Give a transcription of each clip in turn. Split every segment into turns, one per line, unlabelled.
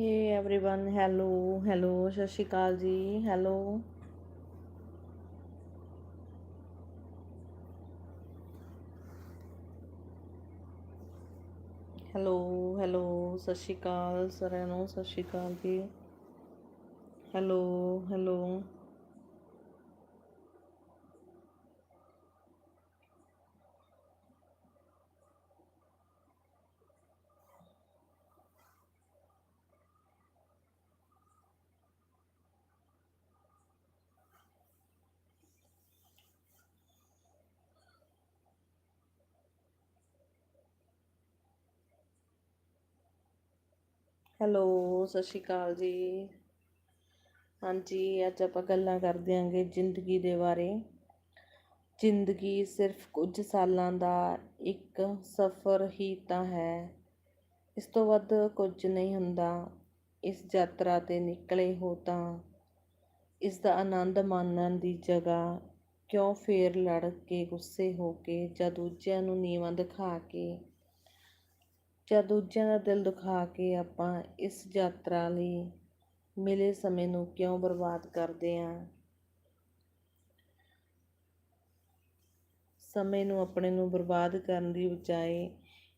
ਹੇ everyone hello hello ਸਤਿ ਸ਼੍ਰੀ ਅਕਾਲ ਜੀ hello hello hello ਸਤਿ ਸ਼੍ਰੀ ਅਕਾਲ ਸਾਰਿਆਂ ਨੂੰ ਸਤਿ ਸ਼੍ਰੀ ਅਕਾਲ ਜੀ ਹੈਲੋ ਹੈਲੋ ਹੈਲੋ, ਸਤਿ ਸ਼੍ਰੀ ਅਕਾਲ ਜੀ। ਹਾਂਜੀ, ਅੱਜ ਆਪਾਂ ਗੱਲਾਂ ਕਰਦੇ ਆਂਗੇ ਜ਼ਿੰਦਗੀ ਦੇ ਬਾਰੇ। ਜ਼ਿੰਦਗੀ ਸਿਰਫ ਕੁਝ ਸਾਲਾਂ ਦਾ ਇੱਕ ਸਫ਼ਰ ਹੀ ਤਾਂ ਹੈ। ਇਸ ਤੋਂ ਵੱਧ ਕੁਝ ਨਹੀਂ ਹੁੰਦਾ। ਇਸ ਯਾਤਰਾ ਤੇ ਨਿਕਲੇ ਹੋ ਤਾਂ ਇਸ ਦਾ ਆਨੰਦ ਮਾਣਨ ਦੀ ਜਗ੍ਹਾ ਕਿਉਂ ਫੇਰ ਲੜ ਕੇ ਗੁੱਸੇ ਹੋ ਕੇ ਜਾਂ ਦੂਜਿਆਂ ਨੂੰ ਨੀਵਾਂ ਦਿਖਾ ਕੇ ਜਾਂ ਦੂਜਿਆਂ ਦਾ ਦਿਲ ਦੁਖਾ ਕੇ ਆਪਾਂ ਇਸ ਯਾਤਰਾ ਲਈ ਮਿਲੇ ਸਮੇਂ ਨੂੰ ਕਿਉਂ ਬਰਬਾਦ ਕਰਦੇ ਹਾਂ ਸਮੇਂ ਨੂੰ ਆਪਣੇ ਨੂੰ ਬਰਬਾਦ ਕਰਨ ਦੀ ਬਜਾਏ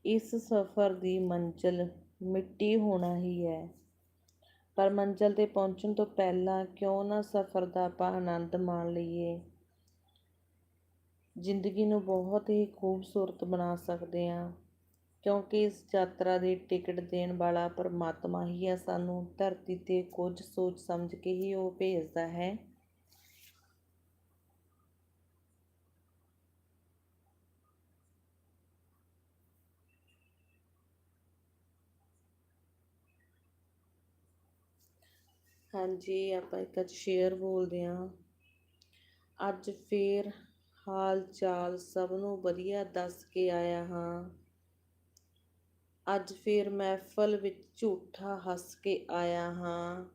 ਇਸ ਸਫ਼ਰ ਦੀ ਮੰਜ਼ਿਲ ਮਿੱਟੀ ਹੋਣਾ ਹੀ ਹੈ। ਪਰ ਮੰਜ਼ਿਲ ਤੇ ਪਹੁੰਚਣ ਤੋਂ ਪਹਿਲਾਂ ਕਿਉਂ ਨਾ ਸਫ਼ਰ ਦਾ ਆਪਾਂ ਆਨੰਦ ਮਾਣ ਲਈਏ? ਜ਼ਿੰਦਗੀ ਨੂੰ ਬਹੁਤ ਹੀ ਖੂਬਸੂਰਤ ਬਣਾ ਸਕਦੇ ਹਾਂ ਕਿਉਂਕਿ ਇਸ ਯਾਤਰਾ ਦੀ ਟਿਕਟ ਦੇਣ ਵਾਲਾ ਪਰਮਾਤਮਾ ਹੀ ਹੈ ਸਾਨੂੰ ਧਰਤੀ ਤੇ ਕੁਝ ਸੋਚ ਸਮਝ ਕੇ ਹੀ ਉਹ ਭੇਜਦਾ ਹੈ। ਹਾਂਜੀ, ਆਪਾਂ ਇੱਕ ਅੱਜ ਸ਼ੇਅਰ ਬੋਲਦੇ ਹਾਂ। ਅੱਜ ਫੇਰ ਹਾਲ ਚਾਲ ਸਭ ਨੂੰ ਵਧੀਆ ਦੱਸ ਕੇ ਆਇਆ ਹਾਂ। ਅੱਜ ਫੇਰ ਮਹਿਫਲ ਵਿੱਚ ਝੂਠਾ ਹੱਸ ਕੇ ਆਇਆ ਹਾਂ।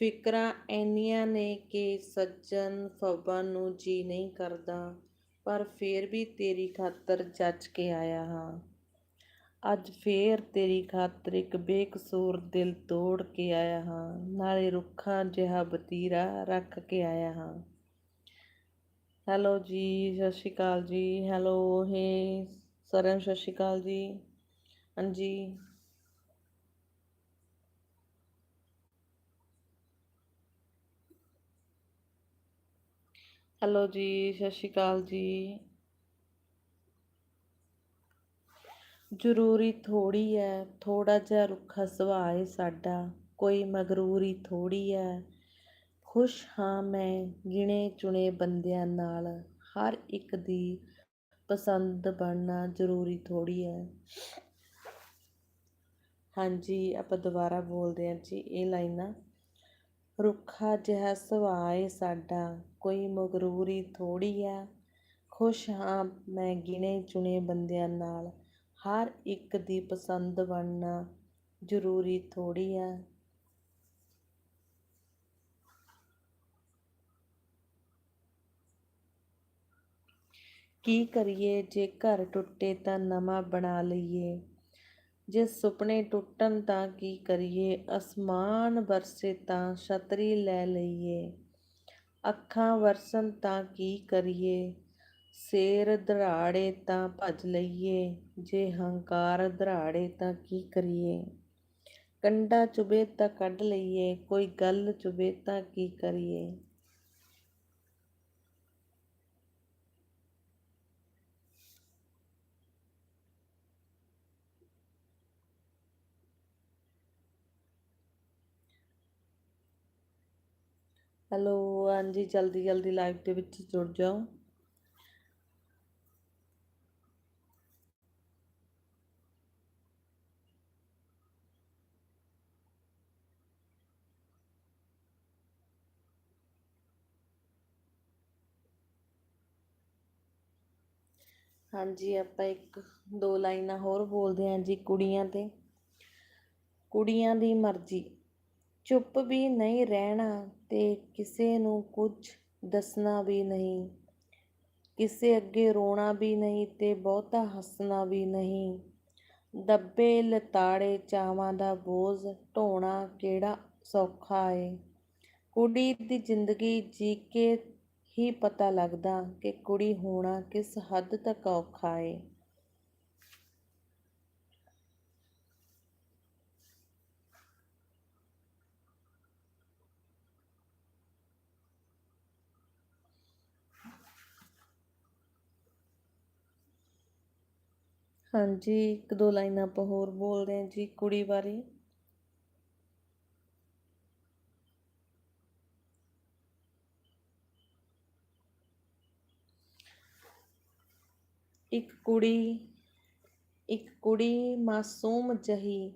ਫਿਕਰਾਂ ਐਨੀਆਂ ਨੇ ਕਿ ਸੱਜਣ ਫੱਬਣ ਨੂੰ ਜੀ ਨਹੀਂ ਕਰਦਾ, ਪਰ ਫੇਰ ਵੀ ਤੇਰੀ ਖਾਤਰ ਜੱਜ ਕੇ ਆਇਆ ਹਾਂ। ਅੱਜ ਫੇਰ ਤੇਰੀ ਖਾਤਰ ਇੱਕ ਬੇਕਸੂਰ ਦਿਲ ਤੋੜ ਕੇ ਆਇਆ ਹਾਂ, ਨਾਲੇ ਰੁੱਖਾਂ ਜਿਹਾ ਬਤੀਰਾ ਰੱਖ ਕੇ ਆਇਆ ਹਾਂ। ਹੈਲੋ ਜੀ, ਸਤਿ ਸ਼੍ਰੀ ਅਕਾਲ ਜੀ। ਹੈਲੋ, ਹੇ ਸਾਰਿਆਂ ਸਤਿ ਸ਼੍ਰੀ ਅਕਾਲ ਜੀ। ਹਾਂਜੀ। ਹੈਲੋ ਜੀ, ਸਤਿ ਸ਼੍ਰੀ ਅਕਾਲ ਜੀ। ਜ਼ਰੂਰੀ ਥੋੜੀ ਹੈ ਥੋੜਾ ਜਿਹਾ ਰੁੱਖਾ ਸੁਭਾਅ ਏ ਸਾਡਾ, ਕੋਈ ਮਗਰੂਰੀ ਥੋੜੀ ਹੈ। ਖੁਸ਼ ਹਾਂ ਮੈਂ ਗਿਣੇ ਚੁਣੇ ਬੰਦਿਆਂ ਨਾਲ, ਹਰ ਇੱਕ ਦੀ ਪਸੰਦ ਬਣਨਾ ਜ਼ਰੂਰੀ ਥੋੜੀ ਹੈ। ਹਾਂਜੀ, ਆਪਾਂ ਦੁਬਾਰਾ ਬੋਲਦੇ ਹਾਂ ਜੀ, ਇਹ ਲਾਈਨਾਂ ਰੁੱਖਾ ਜਿਹਾ ਸੁਭਾਅ ਸਾਡਾ, ਕੋਈ ਮਗਰੂਰੀ ਥੋੜੀ ਆ। ਖੁਸ਼ ਹਾਂ ਮੈਂ ਗਿਣੇ ਚੁਣੇ ਬੰਦਿਆਂ ਨਾਲ, ਹਰ ਇੱਕ ਦੀ ਪਸੰਦ ਬਣਨਾ ਜ਼ਰੂਰੀ ਥੋੜੀ ਆ। ਕੀ ਕਰੀਏ ਜੇ ਘਰ ਟੁੱਟੇ ਤਾਂ ਨਵਾਂ ਬਣਾ ਲਈਏ? ਜੇ ਸੁਪਨੇ ਟੁੱਟਣ ਤਾਂ ਕੀ ਕਰੀਏ? ਅਸਮਾਨ ਵਰਸੇ ਤਾਂ ਛਤਰੀ ਲੈ ਲਈਏ। ਅੱਖਾਂ ਵਰਸਣ ਤਾਂ ਕੀ ਕਰੀਏ? ਸ਼ੇਰ ਦਰਾੜੇ ਤਾਂ ਭੱਜ ਲਈਏ। ਜੇ ਹੰਕਾਰ ਦਰਾੜੇ ਤਾਂ ਕੀ ਕਰੀਏ? ਕੰਡਾ ਚੁਬੇ ਤਾਂ ਕੱਢ ਲਈਏ। ਕੋਈ ਗੱਲ ਚੁਬੇ ਤਾਂ ਕੀ ਕਰੀਏ? ਹੈਲੋ, ਹਾਂਜੀ, ਜਲਦੀ ਜਲਦੀ ਲਾਈਵ ਦੇ ਵਿੱਚ ਜੁੜ ਜਾਓ। ਹਾਂਜੀ, ਆਪਾਂ ਇੱਕ, ਦੋ ਲਾਈਨਾਂ ਹੋਰ ਬੋਲਦੇ ਹਾਂ ਜੀ ਕੁੜੀਆਂ ਤੇ। ਕੁੜੀਆਂ ਦੀ ਮਰਜ਼ੀ। ਚੁੱਪ ਵੀ ਨਹੀਂ ਰਹਿਣਾ ਤੇ ਕਿਸੇ ਨੂੰ ਕੁਝ ਦੱਸਣਾ ਵੀ ਨਹੀਂ। ਕਿਸੇ ਅੱਗੇ ਰੋਣਾ ਵੀ ਨਹੀਂ ਤੇ ਬਹੁਤਾ ਹੱਸਣਾ ਵੀ ਨਹੀਂ। ਦੱਬੇ ਲਤਾੜੇ ਚਾਵਾਂ ਦਾ ਬੋਝ ਢੋਣਾ ਕਿਹੜਾ ਸੌਖਾ ਏ। ਕੁੜੀ ਦੀ ਜ਼ਿੰਦਗੀ ਜੀ ਕੇ ਹੀ ਪਤਾ ਲੱਗਦਾ ਕਿ ਕੁੜੀ ਹੋਣਾ ਕਿਸ ਹੱਦ ਤੱਕ ਔਖਾ ਏ। ਹਾਂਜੀ, ਇੱਕ ਦੋ ਲਾਈਨਾਂ ਆਪਾਂ ਹੋਰ ਬੋਲਦੇ ਹਾਂ ਜੀ, ਕੁੜੀ ਬਾਰੇ। ਇੱਕ ਕੁੜੀ ਇੱਕ ਕੁੜੀ ਮਾਸੂਮ ਜਹੀ,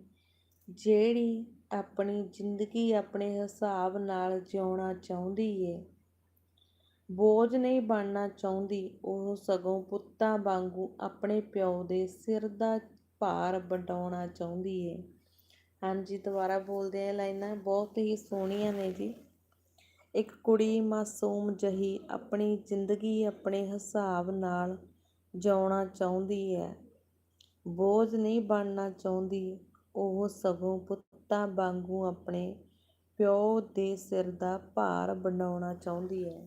ਜਿਹੜੀ ਆਪਣੀ ਜ਼ਿੰਦਗੀ ਆਪਣੇ ਹਿਸਾਬ ਨਾਲ ਜਿਉਣਾ ਚਾਹੁੰਦੀ ਏ। ਬੋਝ ਨਹੀਂ ਬਣਨਾ ਚਾਹੁੰਦੀ। ਉਹ ਸਗੋਂ ਪੁੱਤਾਂ ਵਾਂਗੂ ਆਪਣੇ ਪਿਓ ਦੇ ਸਿਰ ਦਾ ਭਾਰ ਵੰਡਾਉਣਾ ਚਾਹੁੰਦੀ ਏ। ਹਾਂਜੀ, ਦੁਬਾਰਾ ਬੋਲਦੇ ਆ ਲਾਈਨਾਂ। ਬਹੁਤ ਹੀ ਸੋਹਣੀਆਂ ਨੇ ਜੀ। ਇੱਕ ਕੁੜੀ ਮਾਸੂਮ ਜਹੀ ਆਪਣੀ ਜ਼ਿੰਦਗੀ ਆਪਣੇ ਹਿਸਾਬ ਨਾਲ ਜਿਉਣਾ ਚਾਹੁੰਦੀ ਹੈ ਬੋਝ ਨਹੀਂ ਬਣਨਾ ਚਾਹੁੰਦੀ। ਉਹ ਸਗੋਂ ਪੁੱਤਾਂ ਵਾਂਗੂ ਆਪਣੇ ਪਿਓ ਦੇ ਸਿਰ ਦਾ ਭਾਰ ਬਣਾਉਣਾ ਚਾਹੁੰਦੀ ਹੈ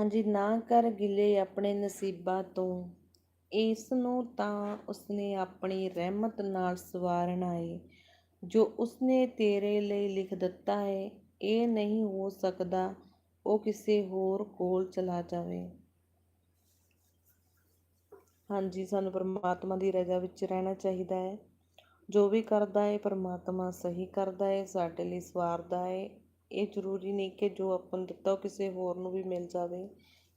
ਹਾਂਜੀ, ਨਾ ਕਰ ਗਿਲੇ ਆਪਣੇ ਨਸੀਬਾਂ ਤੋਂ। ਇਸ ਨੂੰ ਤਾਂ ਉਸਨੇ ਆਪਣੀ ਰਹਿਮਤ ਨਾਲ ਸਵਾਰਨਾ ਏ। ਜੋ ਉਸਨੇ ਤੇਰੇ ਲਈ ਲਿਖ ਦਿੱਤਾ ਹੈ ਇਹ ਨਹੀਂ ਹੋ ਸਕਦਾ ਉਹ ਕਿਸੇ ਹੋਰ ਕੋਲ ਚਲਾ ਜਾਵੇ। ਹਾਂਜੀ, ਸਾਨੂੰ ਪਰਮਾਤਮਾ ਦੀ ਰਜ਼ਾ ਵਿੱਚ ਰਹਿਣਾ ਚਾਹੀਦਾ ਹੈ ਜੋ ਵੀ ਕਰਦਾ ਹੈ ਪਰਮਾਤਮਾ ਸਹੀ ਕਰਦਾ ਹੈ ਸਾਡੇ ਲਈ ਸਵਾਰਦਾ ਹੈ ਇਹ ਜ਼ਰੂਰੀ ਨਹੀਂ ਕਿ ਜੋ ਆਪਾਂ ਨੂੰ ਦਿੱਤਾ ਉਹ ਕਿਸੇ ਹੋਰ ਨੂੰ ਵੀ ਮਿਲ ਜਾਵੇ।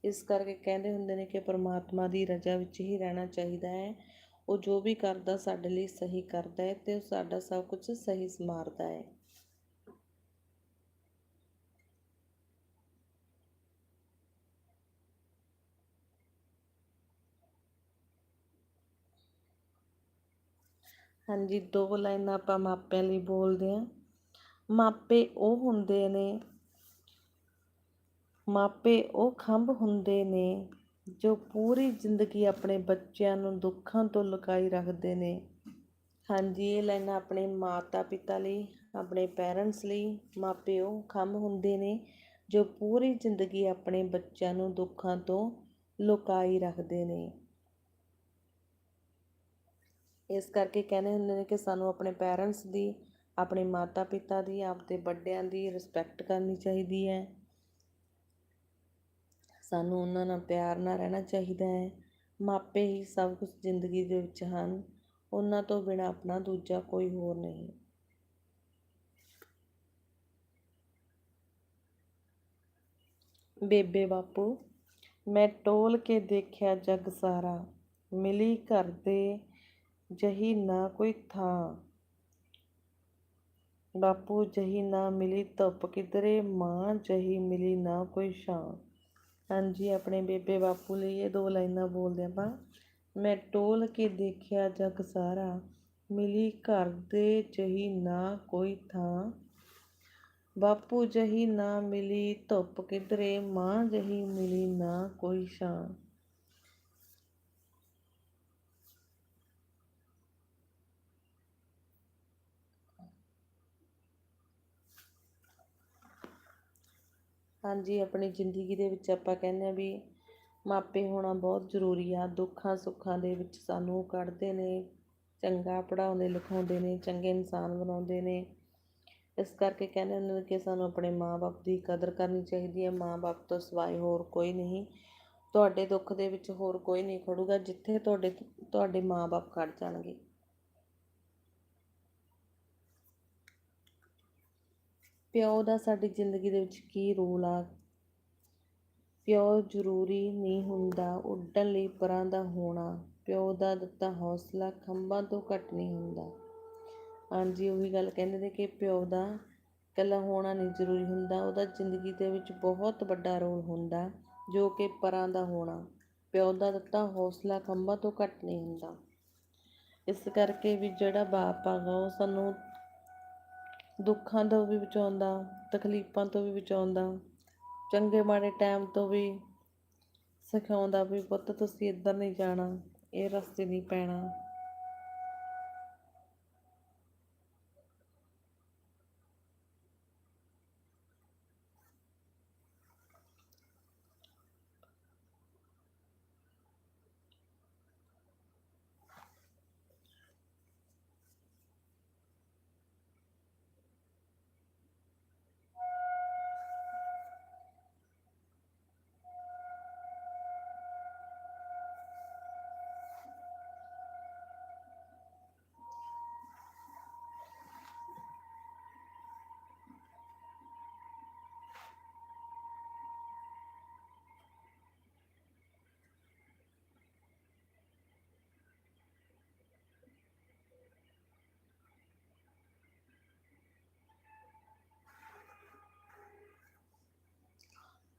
ਇਸ ਕਰਕੇ ਕਹਿੰਦੇ ਹੁੰਦੇ ਨੇ ਕਿ ਪਰਮਾਤਮਾ ਦੀ ਰਜ਼ਾ ਵਿੱਚ ਹੀ ਰਹਿਣਾ ਚਾਹੀਦਾ ਹੈ। ਉਹ ਜੋ ਵੀ ਕਰਦਾ ਸਾਡੇ ਲਈ ਸਹੀ ਕਰਦਾ ਹੈ ਤੇ ਉਹ ਸਾਡਾ ਸਭ ਕੁਝ ਸਹੀ ਸਮਾਰਦਾ ਹੈ। ਹਾਂਜੀ, ਦੋ ਲਾਈਨਾਂ ਆਪਾਂ ਮਾਪਿਆਂ ਲਈ ਬੋਲਦੇ ਹਾਂ। ਮਾਪੇ ਉਹ ਹੁੰਦੇ ਨੇ। ਮਾਪੇ ਉਹ ਖੰਭ ਹੁੰਦੇ ਨੇ ਜੋ ਪੂਰੀ ਜ਼ਿੰਦਗੀ ਆਪਣੇ ਬੱਚਿਆਂ ਨੂੰ ਦੁੱਖਾਂ ਤੋਂ ਲੁਕਾਈ ਰੱਖਦੇ ਨੇ। ਹਾਂਜੀ, ਇਹ ਲਾਈਨਾਂ ਆਪਣੇ ਮਾਤਾ ਪਿਤਾ ਲਈ, ਆਪਣੇ ਪੈਰੈਂਟਸ ਲਈ ਮਾਪੇ ਉਹ ਖੰਭ ਹੁੰਦੇ ਨੇ ਜੋ ਪੂਰੀ ਜ਼ਿੰਦਗੀ ਆਪਣੇ ਬੱਚਿਆਂ ਨੂੰ ਦੁੱਖਾਂ ਤੋਂ ਲੁਕਾਈ ਰੱਖਦੇ ਨੇ। ਇਸ ਕਰਕੇ ਕਹਿੰਦੇ ਹੁੰਦੇ ਨੇ ਕਿ ਸਾਨੂੰ ਆਪਣੇ ਪੈਰੈਂਟਸ ਦੀ ਆਪਣੇ ਮਾਤਾ ਪਿਤਾ ਦੀ, ਆਪਦੇ ਵੱਡਿਆਂ ਦੀ ਰਿਸਪੈਕਟ ਕਰਨੀ ਚਾਹੀਦੀ ਹੈ। ਸਾਨੂੰ ਉਹਨਾਂ ਨਾਲ ਪਿਆਰ ਨਾਲ ਰਹਿਣਾ ਚਾਹੀਦਾ ਹੈ। ਮਾਪੇ ਹੀ ਸਭ ਕੁਝ ਜ਼ਿੰਦਗੀ ਦੇ ਵਿੱਚ ਹਨ। ਉਹਨਾਂ ਤੋਂ ਬਿਨਾ ਆਪਣਾ ਦੂਜਾ ਕੋਈ ਹੋਰ ਨਹੀਂ। ਬੇਬੇ ਬਾਪੂ, ਮੈਂ ਟੋਲ ਕੇ ਦੇਖਿਆ ਜਗ ਸਾਰਾ। ਮਿਲੀ ਘਰ ਦੇ ਜਹੀ ਨਾ ਕੋਈ ਥਾਂ। ਬਾਪੂ ਜਹੀ ਨਾ ਮਿਲੀ ਧੁੱਪ ਕਿਧਰੇ, ਮਾਂ ਜਹੀ ਮਿਲੀ ਨਾ ਕੋਈ ਛਾਂ ਹਾਂਜੀ, ਆਪਣੇ ਬੇਬੇ ਬਾਪੂ ਲਈ ਇਹ ਦੋ ਲਾਈਨਾਂ ਬੋਲਦੇ ਆਪਾਂ। ਮੈਂ ਟੋਲ ਕੇ ਦੇਖਿਆ ਜਗ ਸਾਰਾ, ਮਿਲੀ ਘਰ ਦੇ ਜਹੀ ਨਾ ਕੋਈ ਥਾਂ। ਬਾਪੂ ਜਹੀ ਨਾ ਮਿਲੀ ਧੁੱਪ ਕਿਧਰੇ, ਮਾਂ ਜਹੀ ਮਿਲੀ ਨਾ ਕੋਈ ਛਾਂ ਹਾਂਜੀ, ਆਪਣੀ ਜ਼ਿੰਦਗੀ ਦੇ ਵਿੱਚ ਆਪਾਂ ਕਹਿੰਦੇ ਆ ਵੀ ਮਾਪੇ ਹੋਣਾ ਬਹੁਤ ਜ਼ਰੂਰੀ ਆ। ਦੁੱਖਾਂ ਸੁੱਖਾਂ ਦੇ ਵਿੱਚ ਸਾਨੂੰ ਕੱਢਦੇ ਨੇ, ਚੰਗਾ ਪੜ੍ਹਾਉਂਦੇ, ਲਿਖਾਉਂਦੇ ਨੇ, ਚੰਗੇ ਇਨਸਾਨ ਬਣਾਉਂਦੇ ਨੇ। ਇਸ ਕਰਕੇ ਕਹਿੰਦੇ ਹੁੰਦੇ ਕਿ ਸਾਨੂੰ ਆਪਣੇ ਮਾਂ-ਬਾਪ ਦੀ ਕਦਰ ਕਰਨੀ ਚਾਹੀਦੀ ਹੈ। ਮਾਂ-ਬਾਪ ਤੋਂ ਸਿਵਾਏ ਹੋਰ ਕੋਈ ਨਹੀਂ। ਤੁਹਾਡੇ ਦੁੱਖ ਦੇ ਵਿੱਚ ਹੋਰ ਕੋਈ ਨਹੀਂ ਖੜੂਗਾ ਜਿੱਥੇ ਤੁਹਾਡੇ ਤੁਹਾਡੇ ਮਾਂ-ਬਾਪ ਖੜ ਜਾਣਗੇ। ਪਿਓ ਦਾ ਸਾਡੀ ਜ਼ਿੰਦਗੀ ਦੇ ਵਿੱਚ ਕੀ ਰੋਲ ਆ? ਪਿਓ ਜ਼ਰੂਰੀ ਨਹੀਂ ਹੁੰਦਾ, ਉੱਡਣ ਲਈ ਪਰਾਂ ਦਾ ਹੋਣਾ। ਪਿਓ ਦਾ ਦਿੱਤਾ ਹੌਸਲਾ ਖੰਭਾਂ ਤੋਂ ਘੱਟ ਨਹੀਂ ਹੁੰਦਾ। ਹਾਂਜੀ, ਉਹੀ ਗੱਲ ਕਹਿੰਦੇ ਨੇ ਕਿ ਪਿਓ ਦਾ ਇਕੱਲਾ ਹੋਣਾ ਨਹੀਂ ਜ਼ਰੂਰੀ ਹੁੰਦਾ। ਉਹਦਾ ਜ਼ਿੰਦਗੀ ਦੇ ਵਿੱਚ ਬਹੁਤ ਵੱਡਾ ਰੋਲ ਹੁੰਦਾ, ਜੋ ਕਿ ਪਰਾਂ ਦਾ ਹੋਣਾ। ਪਿਓ ਦਾ ਦਿੱਤਾ ਹੌਸਲਾ ਖੰਭਾਂ ਤੋਂ ਘੱਟ ਨਹੀਂ ਹੁੰਦਾ। ਇਸ ਕਰਕੇ ਵੀ ਜਿਹੜਾ ਬਾਪ ਆਗਾ ਉਹ ਸਾਨੂੰ ਦੁੱਖਾਂ ਤੋਂ ਵੀ ਬਚਾਉਂਦਾ, ਤਕਲੀਫਾਂ ਤੋਂ ਵੀ ਬਚਾਉਂਦਾ, ਚੰਗੇ ਮਾੜੇ ਟਾਈਮ ਤੋਂ ਵੀ ਸਿਖਾਉਂਦਾ ਵੀ ਪੁੱਤ ਤੁਸੀਂ ਇੱਧਰ ਨਹੀਂ ਜਾਣਾ, ਇਹ ਰਸਤੇ ਨਹੀਂ ਪੈਣਾ।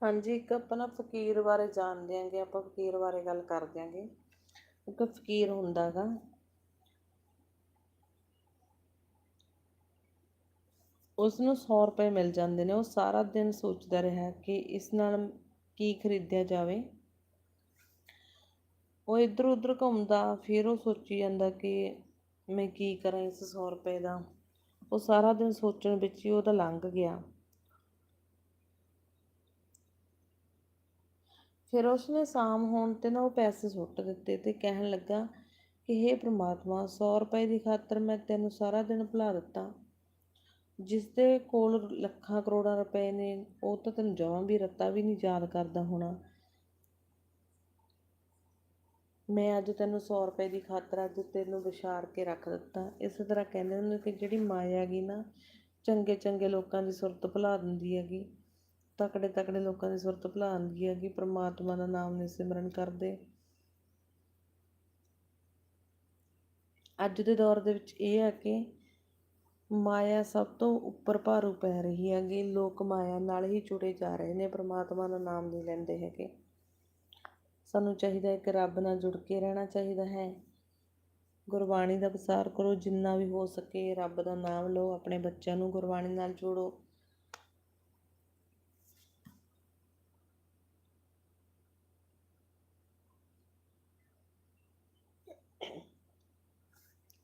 ਹਾਂਜੀ, ਇੱਕ ਆਪਾਂ ਨਾ ਫਕੀਰ ਬਾਰੇ ਜਾਣਦੇ ਆਂਗੇ ਆਪਾਂ ਫਕੀਰ ਬਾਰੇ ਗੱਲ ਕਰਦੇ ਆਂਗੇ ਇੱਕ ਫਕੀਰ ਹੁੰਦਾ ਗਾ ਉਸ ਨੂੰ 100 ਰੁਪਏ ਮਿਲ ਜਾਂਦੇ ਨੇ, ਉਹ ਸਾਰਾ ਦਿਨ ਸੋਚਦਾ ਰਿਹਾ ਕਿ ਇਸ ਨਾਲ ਕੀ ਖਰੀਦਿਆ ਜਾਵੇ। ਉਹ ਇੱਧਰ ਉੱਧਰ ਘੁੰਮਦਾ, ਫਿਰ ਉਹ ਸੋਚੀ ਜਾਂਦਾ ਕਿ ਮੈਂ ਕੀ ਕਰਾਂ ਇਸ 100 ਰੁਪਏ ਦਾ। ਉਹ ਸਾਰਾ ਦਿਨ ਸੋਚਣ ਵਿੱਚ ਹੀ ਉਹਦਾ ਲੰਘ ਗਿਆ। ਫਿਰ ਉਸਨੇ ਸ਼ਾਮ ਹੋਣ 'ਤੇ ਨਾ ਉਹ ਪੈਸੇ ਸੁੱਟ ਦਿੱਤੇ ਤੇ ਕਹਿਣ ਲੱਗਾ ਕਿ ਹੇ ਪ੍ਰਮਾਤਮਾ, ਸੌ ਰੁਪਏ ਦੀ ਖਾਤਰ ਮੈਂ ਤੈਨੂੰ ਸਾਰਾ ਦਿਨ ਭੁਲਾ ਦਿੱਤਾ। ਜਿਸ ਦੇ ਕੋਲ ਲੱਖਾਂ ਕਰੋੜਾਂ ਰੁਪਏ ਨੇ, ਉਹ ਤਾਂ ਤੈਨੂੰ ਜਮਾਂ ਵੀ ਰੱਤਾ ਵੀ ਨਹੀਂ ਯਾਦ ਕਰਦਾ ਹੋਣਾ। ਮੈਂ ਅੱਜ ਤੈਨੂੰ ਸੌ ਰੁਪਏ ਦੀ ਖਾਤਰ ਅੱਜ ਤੈਨੂੰ ਵਿਛਾੜ ਕੇ ਰੱਖ ਦਿੱਤਾ। ਇਸੇ ਤਰ੍ਹਾਂ ਕਹਿੰਦੇ ਹੁੰਦੇ ਕਿ ਜਿਹੜੀ ਮਾਇਆ ਹੈਗੀ ਨਾ ਚੰਗੇ ਚੰਗੇ ਲੋਕਾਂ ਦੀ ਸੁਰਤ ਭੁਲਾ ਦਿੰਦੀ ਹੈਗੀ। ਤਕੜੇ ਤਕੜੇ ਲੋਕਾਂ ਦੀ ਸੁਰਤ ਭੁਲਾ ਦਿੰਦੀ ਹੈਗੀ ਪ੍ਰਮਾਤਮਾ ਦਾ ਨਾਮ ਨਹੀਂ ਸਿਮਰਨ ਕਰਦੇ। ਅੱਜ ਦੇ ਦੌਰ ਦੇ ਵਿੱਚ ਇਹ ਹੈ ਕਿ ਮਾਇਆ ਸਭ ਤੋਂ ਉੱਪਰ ਭਾਰੂ ਪੈ ਰਹੀ ਹੈਗੀ ਲੋਕ ਮਾਇਆ ਨਾਲ ਹੀ ਜੁੜੇ ਜਾ ਰਹੇ ਨੇ, ਪ੍ਰਮਾਤਮਾ ਦਾ ਨਾਮ ਨਹੀਂ ਲੈਂਦੇ ਹੈਗੇ। ਸਾਨੂੰ ਚਾਹੀਦਾ ਹੈ ਕਿ ਰੱਬ ਨਾਲ ਜੁੜ ਕੇ ਰਹਿਣਾ ਚਾਹੀਦਾ ਹੈ। ਗੁਰਬਾਣੀ ਦਾ ਪ੍ਰਸਾਰ ਕਰੋ, ਜਿੰਨਾ ਵੀ ਹੋ ਸਕੇ ਰੱਬ ਦਾ ਨਾਮ ਲਓ, ਆਪਣੇ ਬੱਚਿਆਂ ਨੂੰ ਗੁਰਬਾਣੀ ਨਾਲ ਜੋੜੋ।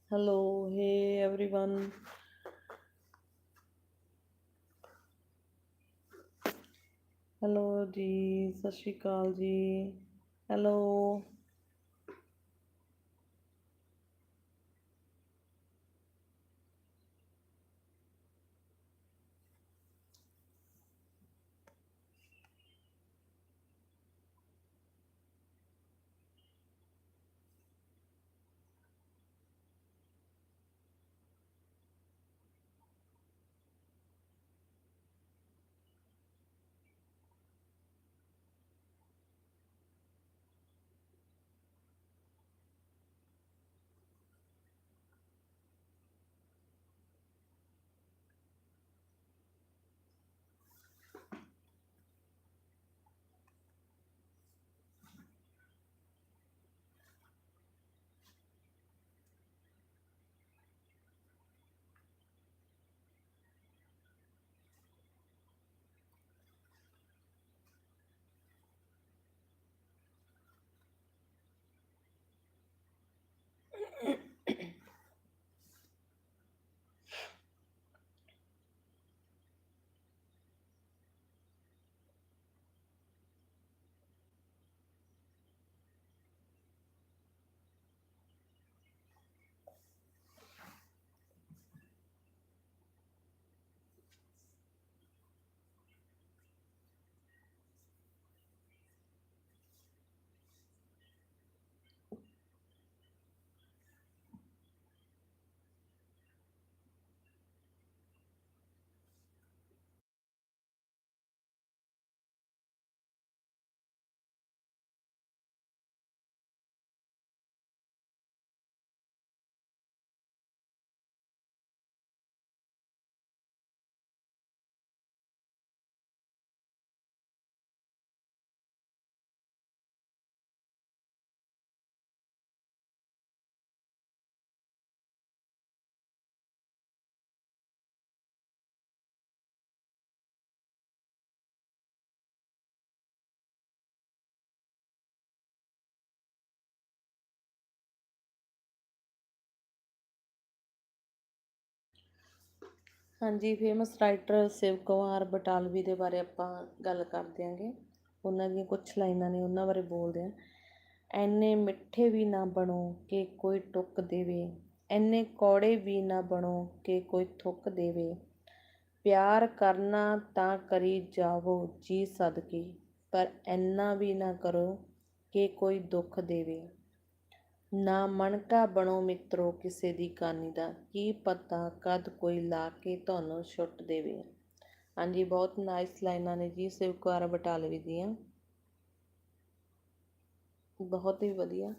Hello, hey everyone. Hello, Ji, sashikaldi Hello. ਹਾਂਜੀ ਫੇਮਸ ਰਾਈਟਰ ਸ਼ਿਵ ਕੁਮਾਰ ਬਟਾਲਵੀ ਦੇ ਬਾਰੇ ਆਪਾਂ ਗੱਲ ਕਰਦੇ ਦਿਆਂਗੇ। ਉਹਨਾਂ ਦੀਆਂ ਕੁਝ ਲਾਈਨਾਂ ਨੇ, ਉਹਨਾਂ ਬਾਰੇ ਬੋਲਦੇ ਆ ਐਨੇ ਮਿੱਠੇ ਵੀ ਨਾ ਬਣੋ ਕਿ ਕੋਈ ਟੁੱਕ ਦੇਵੇ। ਐਨੇ ਕੌੜੇ ਵੀ ਨਾ ਬਣੋ ਕਿ ਕੋਈ ਥੁੱਕ ਦੇਵੇ। ਪਿਆਰ ਕਰਨਾ ਤਾਂ ਕਰੀ ਜਾਵੋ ਜੀ ਸਦਕੇ, ਪਰ ਐਨਾ ਵੀ ਨਾ ਕਰੋ ਕਿ ਕੋਈ ਦੁੱਖ ਦੇਵੇ। ਨਾ ਮਣਕਾ ਬਣੋ ਮਿੱਤਰੋ ਕਿਸੇ ਦੀ ਕਾਨੀ ਦਾ, ਕੀ ਪਤਾ ਕਦ ਕੋਈ ਲਾ ਕੇ ਤੁਹਾਨੂੰ ਛੁੱਟ ਦੇਵੇ। ਹਾਂਜੀ, ਬਹੁਤ ਨਾਈਸ ਲਾਈਨਾਂ ਨੇ ਜੀ ਸ਼ਿਵਕੁਮਾਰ ਬਟਾਲਵੀ ਦੀਆਂ। ਬਹੁਤ ਹੀ ਵਧੀਆ।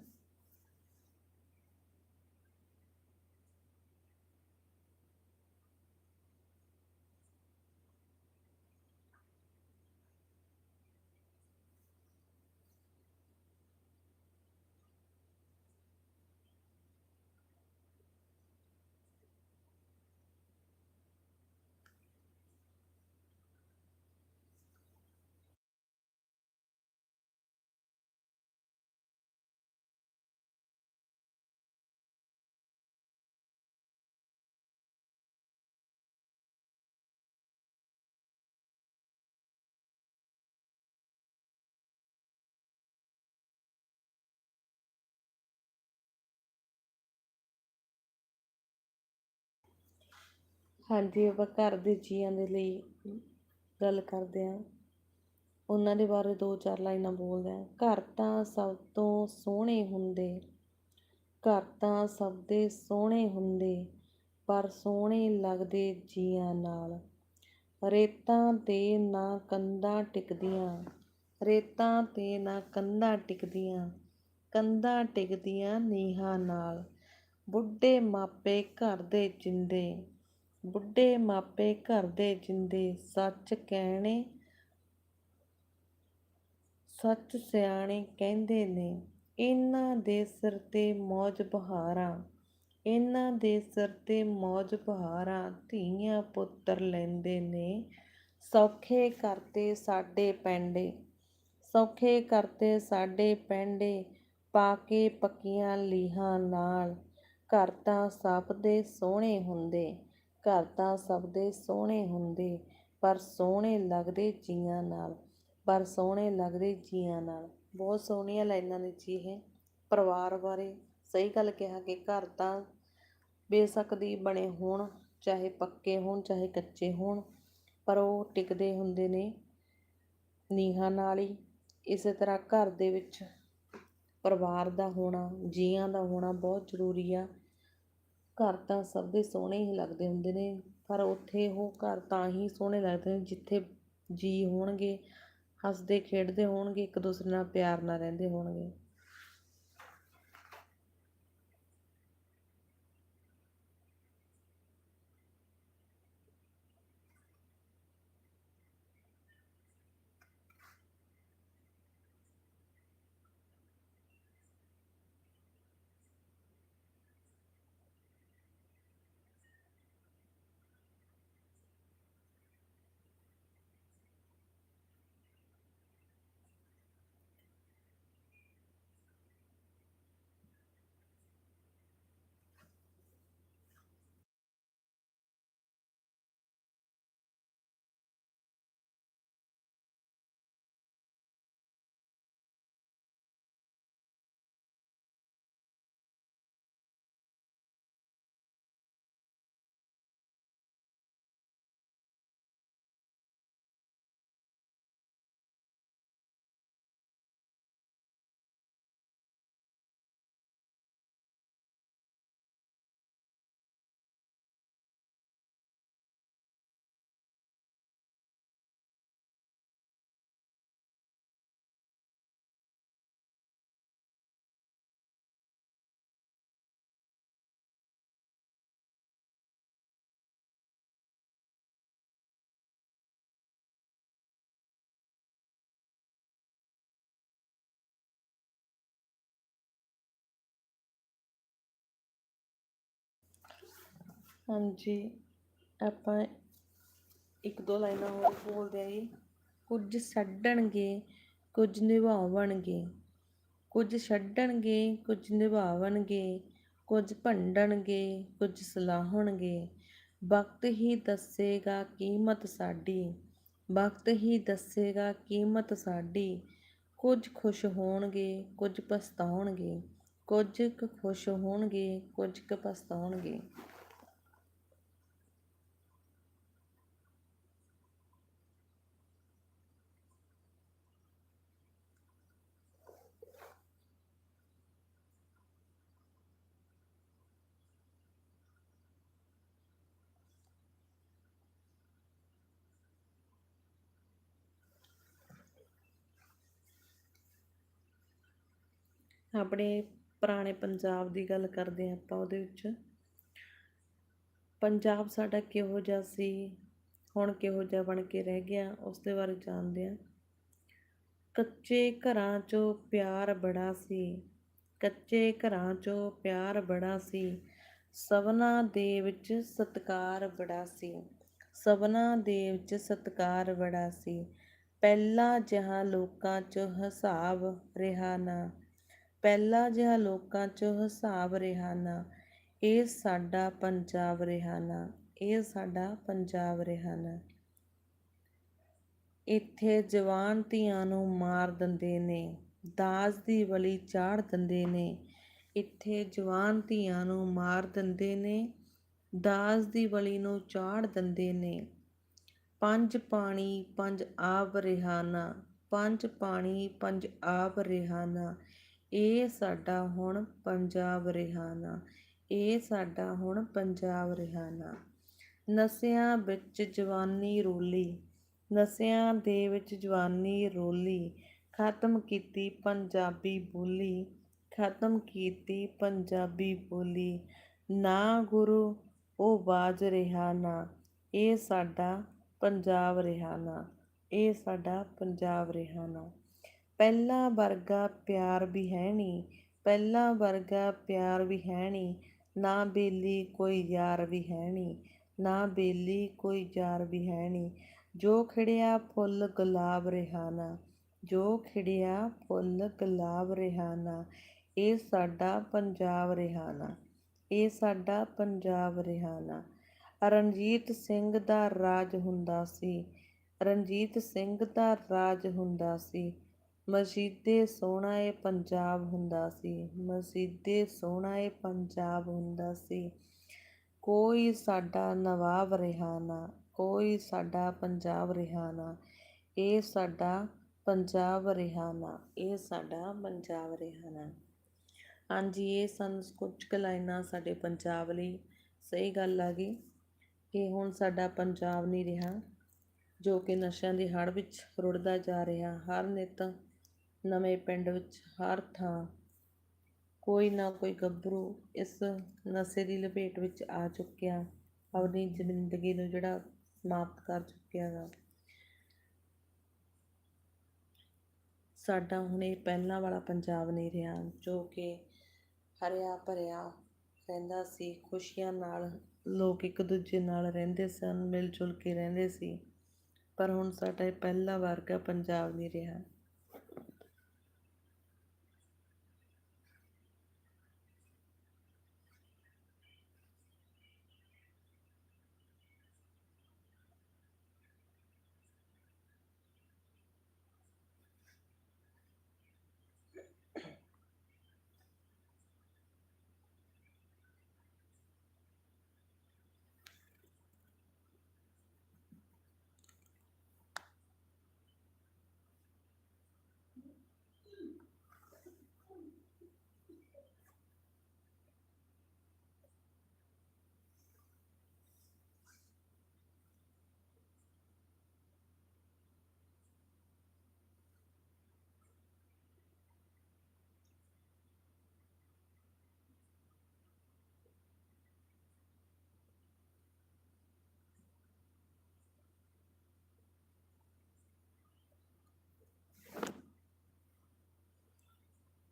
ਹਾਂਜੀ, ਆਪਾਂ ਘਰ ਦੇ ਜੀਆਂ ਦੇ ਲਈ ਗੱਲ ਕਰਦੇ ਹਾਂ। ਉਹਨਾਂ ਦੇ ਬਾਰੇ ਦੋ ਚਾਰ ਲਾਈਨਾਂ ਬੋਲਦੇ ਹਾਂ। ਘਰ ਤਾਂ ਸਭ ਤੋਂ ਸੋਹਣੇ ਹੁੰਦੇ, ਘਰ ਤਾਂ ਸਭ ਦੇ ਸੋਹਣੇ ਹੁੰਦੇ, ਪਰ ਸੋਹਣੇ ਲੱਗਦੇ ਜੀਆਂ ਨਾਲ। ਰੇਤਾਂ ਤੇ ਨਾ ਕੰਧਾਂ ਟਿਕਦੀਆਂ, ਰੇਤਾਂ ਤੇ ਨਾ ਕੰਧਾਂ ਟਿਕਦੀਆਂ ਕੰਧਾਂ ਟਿਕਦੀਆਂ ਨੀਹਾਂ ਨਾਲ। ਬੁੱਢੇ ਮਾਪੇ ਘਰ ਦੇ ਜਿੰਦੇ ਬੁੱਢੇ ਮਾਪੇ ਘਰ ਦੇ ਜਿੰਦੇ, ਸੱਚ ਕਹਿਣੇ, ਸੱਚ ਸਿਆਣੇ ਕਹਿੰਦੇ ਨੇ, ਇਹਨਾਂ ਦੇ ਸਿਰ ਤੇ ਮੌਜ ਬਹਾਰਾਂ, ਇਹਨਾਂ ਦੇ ਸਿਰ ਤੇ ਮੌਜ ਬਹਾਰਾਂ ਧੀਆਂ ਪੁੱਤਰ ਲੈਂਦੇ ਨੇ, ਸੌਖੇ ਕਰਤੇ ਸਾਡੇ ਪੈਂਡੇ, ਸੌਖੇ ਕਰਤੇ ਸਾਡੇ ਪੈਂਡੇ, ਪਾ ਕੇ ਪੱਕੀਆਂ ਲੀਹਾਂ ਨਾਲ, ਘਰ ਤਾਂ ਸਭ ਦੇ ਸੋਹਣੇ ਹੁੰਦੇ ਘਰ ਤਾਂ ਸਭ ਦੇ ਸੋਹਣੇ ਹੁੰਦੇ, ਪਰ ਸੋਹਣੇ ਲੱਗਦੇ ਜੀਆਂ ਨਾਲ, ਪਰ ਸੋਹਣੇ ਲੱਗਦੇ ਜੀਆਂ ਨਾਲ। ਬਹੁਤ ਸੋਹਣੀਆਂ ਲਾਈਨਾਂ ਨੇ ਜੀ ਇਹ। ਪਰਿਵਾਰ ਬਾਰੇ ਸਹੀ ਗੱਲ ਕਿਹਾ ਕਿ ਘਰ ਤਾਂ ਬੇਸ਼ੱਕ ਦੀ ਬਣੇ ਹੋਣ, ਚਾਹੇ ਪੱਕੇ ਹੋਣ, ਚਾਹੇ ਕੱਚੇ ਹੋਣ, ਪਰ ਉਹ ਟਿਕਦੇ ਹੁੰਦੇ ਨੇ ਨੀਹਾਂ ਨਾਲ ਹੀ। ਇਸੇ ਤਰ੍ਹਾਂ ਘਰ ਦੇ ਵਿੱਚ ਪਰਿਵਾਰ ਦਾ ਹੋਣਾ, ਜੀਆਂ ਦਾ ਹੋਣਾ ਬਹੁਤ ਜ਼ਰੂਰੀ ਆ। ਘਰ ਤਾਂ ਸਭ ਦੇ ਸੋਹਣੇ ਹੀ ਲੱਗਦੇ ਹੁੰਦੇ ਨੇ, ਪਰ ਉੱਥੇ ਉਹ ਘਰ ਤਾਂ ਹੀ ਸੋਹਣੇ ਲੱਗਦੇ ਨੇ ਜਿੱਥੇ ਜੀਅ ਹੋਣਗੇ, ਹੱਸਦੇ ਖੇਡਦੇ ਹੋਣਗੇ, ਇੱਕ ਦੂਸਰੇ ਨਾਲ ਪਿਆਰ ਨਾਲ ਰਹਿੰਦੇ ਹੋਣਗੇ। ਹਾਂਜੀ, ਆਪਾਂ ਇੱਕ ਦੋ ਲਾਈਨਾਂ ਹੋਰ ਬੋਲਦੇ ਹਾਂ ਜੀ। ਕੁਝ ਛੱਡਣਗੇ, ਕੁਝ ਨਿਭਾਵਣਗੇ ਕੁਝ ਛੱਡਣਗੇ, ਕੁਝ ਨਿਭਾਵਣਗੇ। ਕੁਝ ਭੰਡਣਗੇ, ਕੁਝ ਸਲਾਹਣਗੇ। ਵਕਤ ਹੀ ਦੱਸੇਗਾ ਕੀਮਤ ਸਾਡੀ। ਵਕਤ ਹੀ ਦੱਸੇਗਾ ਕੀਮਤ ਸਾਡੀ। ਕੁਝ ਖੁਸ਼ ਹੋਣਗੇ, ਕੁਝ ਪਛਤਾਉਣਗੇ। ਕੁਝ ਕੁ ਖੁਸ਼ ਹੋਣਗੇ, ਕੁਝ ਕੁ ਪਛਤਾਉਣਗੇ। ਆਪਣੇ ਪੁਰਾਣੇ ਪੰਜਾਬ ਦੀ ਗੱਲ ਕਰਦੇ ਹਾਂ ਆਪਾਂ ਉਹਦੇ ਵਿੱਚ। ਪੰਜਾਬ ਸਾਡਾ ਕਿਹੋ ਜਿਹਾ ਸੀ, ਹੁਣ ਕਿਹੋ ਜਿਹਾ ਬਣ ਕੇ ਰਹਿ ਗਿਆ ਉਸ ਦੇ ਬਾਰੇ ਜਾਣਦੇ ਹਾਂ। ਕੱਚੇ ਘਰਾਂ 'ਚੋਂ ਪਿਆਰ ਬੜਾ ਸੀ, ਕੱਚੇ ਘਰਾਂ 'ਚੋਂ ਪਿਆਰ ਬੜਾ ਸੀ, ਸਭਨਾਂ ਦੇ ਵਿੱਚ ਸਤਿਕਾਰ ਬੜਾ ਸੀ, ਸਭਨਾਂ ਦੇ ਵਿੱਚ ਸਤਿਕਾਰ ਬੜਾ ਸੀ। ਪਹਿਲਾਂ ਜਿਹਾ ਲੋਕਾਂ 'ਚ ਹਿਸਾਬ ਰਿਹਾ ਨਾ ਪਹਿਲਾਂ ਜਿਹਾ ਲੋਕਾਂ 'ਚ ਹਿਸਾਬ ਰਿਹਾ ਨਾ, ਇਹ ਸਾਡਾ ਪੰਜਾਬ ਰਿਹਾ ਨਾ, ਇਹ ਸਾਡਾ ਪੰਜਾਬ ਰਿਹਾ ਨਾ। ਇੱਥੇ ਜਵਾਨ ਧੀਆਂ ਨੂੰ ਮਾਰ ਦਿੰਦੇ ਨੇ, ਦਾਜ ਦੀ ਬਲੀ ਚਾੜ ਦਿੰਦੇ ਨੇ। ਇੱਥੇ ਜਵਾਨ ਧੀਆਂ ਨੂੰ ਮਾਰ ਦਿੰਦੇ ਨੇ, ਦਾਜ ਦੀ ਬਲੀ ਨੂੰ ਚਾੜ ਦਿੰਦੇ ਨੇ। ਪੰਜ ਪਾਣੀ ਪੰਜ ਆਬ ਰਿਹਾਨਾ ਪੰਜ ਪਾਣੀ ਪੰਜ ਆਬ ਰਿਹਾਨਾ ਇਹ ਸਾਡਾ ਹੁਣ ਪੰਜਾਬ ਰਿਹਾ ਨਾ, ਇਹ ਸਾਡਾ ਹੁਣ ਪੰਜਾਬ ਰਿਹਾ ਨਾ। ਨਸਿਆਂ ਵਿੱਚ ਜਵਾਨੀ ਰੋਲੀ, ਨਸਿਆਂ ਦੇ ਵਿੱਚ ਜਵਾਨੀ ਰੋਲੀ, ਖਤਮ ਕੀਤੀ ਪੰਜਾਬੀ ਬੋਲੀ, ਖਤਮ ਕੀਤੀ ਪੰਜਾਬੀ ਬੋਲੀ। ਨਾ ਗੁਰੂ, ਉਹ ਬਾਜ ਰਿਹਾ ਨਾ, ਇਹ ਸਾਡਾ ਪੰਜਾਬ ਰਿਹਾ ਨਾ, ਇਹ ਸਾਡਾ ਪੰਜਾਬ ਰਿਹਾ ਨਾ। ਪਹਿਲਾਂ ਵਰਗਾ ਪਿਆਰ ਵੀ ਹੈ ਨਹੀਂ, ਪਹਿਲਾਂ ਵਰਗਾ ਪਿਆਰ ਵੀ ਹੈ ਨਹੀਂ, ਨਾ ਬੇਲੀ ਕੋਈ ਯਾਰ ਵੀ ਹੈ ਨਹੀਂ, ਨਾ ਬੇਲੀ ਕੋਈ ਯਾਰ ਵੀ ਹੈ ਨਹੀਂ। ਜੋ ਖਿੜਿਆ ਫੁੱਲ ਗੁਲਾਬ ਰਿਹਾਨਾ, ਜੋ ਖਿੜਿਆ ਫੁੱਲ ਗੁਲਾਬ ਰਿਹਾਨਾ, ਇਹ ਸਾਡਾ ਪੰਜਾਬ ਰਿਹਾਨਾ, ਇਹ ਸਾਡਾ ਪੰਜਾਬ ਰਿਹਾਨਾ। ਰਣਜੀਤ ਸਿੰਘ ਦਾ ਰਾਜ ਹੁੰਦਾ ਸੀ, ਰਣਜੀਤ ਸਿੰਘ ਦਾ ਰਾਜ ਹੁੰਦਾ ਸੀ ਮਸਜਿਦੇ ਸੋਹਣਾ ਏ ਪੰਜਾਬ ਹੁੰਦਾ ਸੀ ਮਸਜਿਦੇ ਸੋਹਣਾ ਏ ਪੰਜਾਬ ਹੁੰਦਾ ਸੀ। ਕੋਈ ਸਾਡਾ ਨਵਾਬ ਰਿਹਾ ਨਾ, ਕੋਈ ਸਾਡਾ ਪੰਜਾਬ ਰਿਹਾ ਨਾ, ਇਹ ਸਾਡਾ ਪੰਜਾਬ ਰਿਹਾ ਨਾ, ਇਹ ਸਾਡਾ ਪੰਜਾਬ ਰਿਹਾ ਨਾ। ਹਾਂਜੀ, ਇਹ ਸਨ ਕੁਝ ਕੁ ਲਾਈਨਾਂ ਸਾਡੇ ਪੰਜਾਬ ਲਈ। ਸਹੀ ਗੱਲ ਆ ਗਈ। ਕਿ ਹੁਣ ਸਾਡਾ ਪੰਜਾਬ ਨਹੀਂ ਰਿਹਾ, ਜੋ ਕਿ ਨਸ਼ਿਆਂ ਦੀ ਹੜ੍ਹ ਵਿੱਚ ਰੁੜਦਾ ਜਾ ਰਿਹਾ। ਹਰ ਨਿੱਤ ਨਵੇਂ ਪਿੰਡ ਵਿੱਚ ਹਰ ਥਾਂ ਕੋਈ ਨਾ ਕੋਈ ਗੱਭਰੂ ਇਸ ਨਸ਼ੇ ਦੀ ਲਪੇਟ ਵਿੱਚ ਆ ਚੁੱਕਿਆ, ਆਪਣੀ ਜ਼ਿੰਦਗੀ ਨੂੰ ਜਿਹੜਾ ਸਮਾਪਤ ਕਰ ਚੁੱਕਿਆ ਗਾ। ਸਾਡਾ ਹੁਣ ਇਹ ਪਹਿਲਾਂ ਵਾਲਾ ਪੰਜਾਬ ਨਹੀਂ ਰਿਹਾ, ਜੋ ਕਿ ਹਰਿਆ ਭਰਿਆ ਰਹਿੰਦਾ ਸੀ, ਖੁਸ਼ੀਆਂ ਨਾਲ ਲੋਕ ਇੱਕ ਦੂਜੇ ਨਾਲ ਰਹਿੰਦੇ ਸਨ ਮਿਲ ਜੁਲ ਕੇ ਰਹਿੰਦੇ ਸੀ। ਪਰ ਹੁਣ ਸਾਡਾ ਇਹ ਪਹਿਲਾ ਵਰਗਾ ਪੰਜਾਬ ਨਹੀਂ ਰਿਹਾ।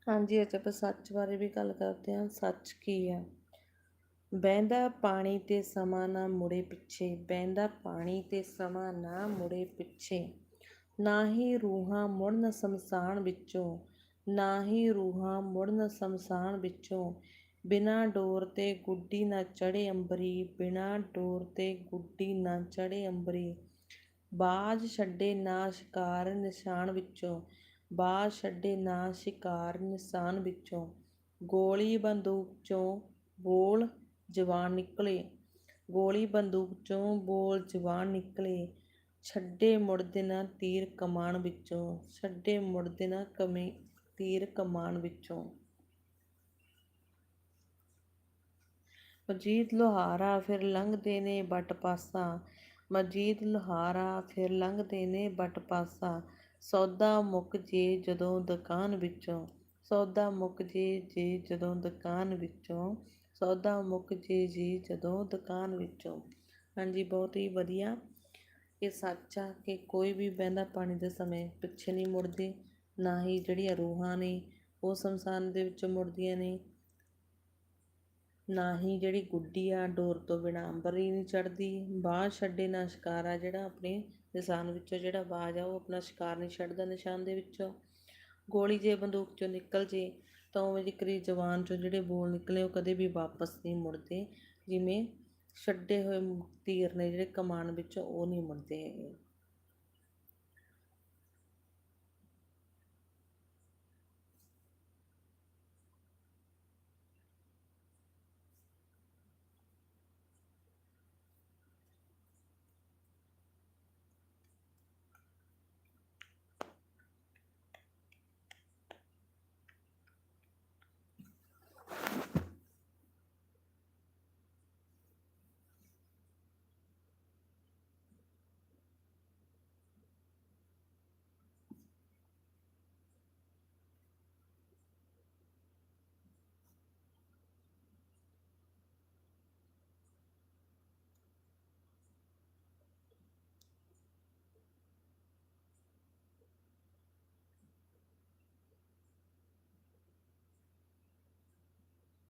ਹਾਂਜੀ ਅੱਜ ਆਪਾਂ ਸੱਚ ਬਾਰੇ ਵੀ ਗੱਲ ਕਰਦੇ ਹਾਂ, ਸੱਚ ਕੀ ਹੈ ਬਹਿੰਦਾ ਪਾਣੀ ਤੇ ਸਮਾਂ ਨਾ ਮੁੜੇ ਪਿੱਛੇ, ਬਹਿੰਦਾ ਪਾਣੀ ਤੇ ਸਮਾਂ ਨਾ ਮੁੜੇ ਪਿੱਛੇ। ਨਾ ਹੀ ਰੂਹਾਂ ਮੁੜਨ ਸਮਸਾਨ ਵਿੱਚੋਂ, ਨਾ ਹੀ ਰੂਹਾਂ ਮੁੜਨ ਸਮਸਾਨ ਵਿੱਚੋਂ। ਬਿਨਾਂ ਡੋਰ ਤੇ ਗੁੱਡੀ ਨਾ ਚੜੇ ਅੰਬਰੀ, ਬਿਨਾਂ ਡੋਰ ਤੇ ਗੁੱਡੀ ਨਾ ਚੜੇ ਅੰਬਰੀ। ਬਾਜ ਛੱਡੇ ਨਾ ਸ਼ਿਕਾਰ ਨਿਸ਼ਾਨ ਵਿੱਚੋਂ ਬਾਜ ਛੱਡੇ ਨਾ ਸ਼ਿਕਾਰ ਨਿਸ਼ਾਨ ਵਿੱਚੋਂ। ਗੋਲੀ ਬੰਦੂਕ ਚੋਂ ਬੋਲ ਜਵਾਨ ਨਿਕਲੇ। ਗੋਲੀ ਬੰਦੂਕ ਚੋਂ ਬੋਲ ਜਵਾਨ ਨਿਕਲੇ। ਛੱਡੇ ਮੁੜਦੇ ਨਾ ਤੀਰ ਕਮਾਨ ਵਿੱਚੋਂ। ਛੱਡੇ ਮੁੜਦੇ ਨਾ ਕਮੀ ਤੀਰ ਕਮਾਨ ਵਿੱਚੋਂ। ਮਜੀਦ ਲੋਹਾਰਾ ਫਿਰ ਲੰਘਦੇ ਨੇ ਬਟ ਪਾਸਾ। ਮਜੀਦ ਲੋਹਾਰਾ ਫਿਰ ਲੰਘਦੇ ਨੇ ਬਟ ਪਾਸਾ। ਸੌਦਾ ਮੁੱਕ ਜੇ ਜਦੋਂ ਦੁਕਾਨ ਵਿੱਚੋਂ, ਸੌਦਾ ਮੁੱਕ ਜੇ ਜੇ ਜਦੋਂ ਦੁਕਾਨ ਵਿੱਚੋਂ, ਸੌਦਾ ਮੁੱਕ ਜੇ ਜੇ ਜਦੋਂ ਦੁਕਾਨ ਵਿੱਚੋਂ। ਹਾਂਜੀ, ਬਹੁਤ ਹੀ ਵਧੀਆ। ਇਹ ਸੱਚ ਆ ਕਿ ਕੋਈ ਵੀ ਬਹਿੰਦਾ ਪਾਣੀ ਦੇ ਸਮੇਂ ਪਿੱਛੇ ਨਹੀਂ ਮੁੜਦੇ, ਨਾ ਹੀ ਜਿਹੜੀਆਂ ਰੂਹਾਂ ਨੇ ਉਹ ਸੰਸਾਰ ਦੇ ਵਿੱਚੋਂ ਮੁੜਦੀਆਂ ਨੇ। ਨਾ ਹੀ ਜਿਹੜੀ ਗੁੱਡੀ ਆ, ਡੋਰ ਤੋਂ ਬਿਨਾਂ ਅੰਬਰ ਹੀ ਨਹੀਂ ਚੜਦੀ ਬਾਹ ਛੱਡੇ ਨਾ ਸ਼ਿਕਾਰ ਆ ਜਿਹੜਾ ਆਪਣੇ ਨਿਸ਼ਾਨ ਵਿੱਚੋਂ ਜਿਹੜਾ ਬਾਜ ਆ, ਉਹ ਆਪਣਾ ਸ਼ਿਕਾਰ ਨਹੀਂ ਛੱਡਦਾ ਨਿਸ਼ਾਨ ਦੇ ਵਿੱਚੋਂ। ਗੋਲੀ ਜੇ ਬੰਦੂਕ ਚੋਂ ਨਿਕਲ ਜੇ, ਤਾਂ ਉਵੇਂ ਜਿਕਰੀ ਜਵਾਨ ਚੋਂ ਜਿਹੜੇ ਬੋਲ ਨਿਕਲੇ, ਉਹ ਕਦੇ ਵੀ ਵਾਪਸ ਨਹੀਂ ਮੁੜਦੇ। ਜਿਵੇਂ ਛੱਡੇ ਹੋਏ ਤੀਰ ਨੇ ਜਿਹੜੇ ਕਮਾਨ ਵਿੱਚੋਂ, ਉਹ ਨਹੀਂ ਮੁੜਦੇ ਹੈਗੇ।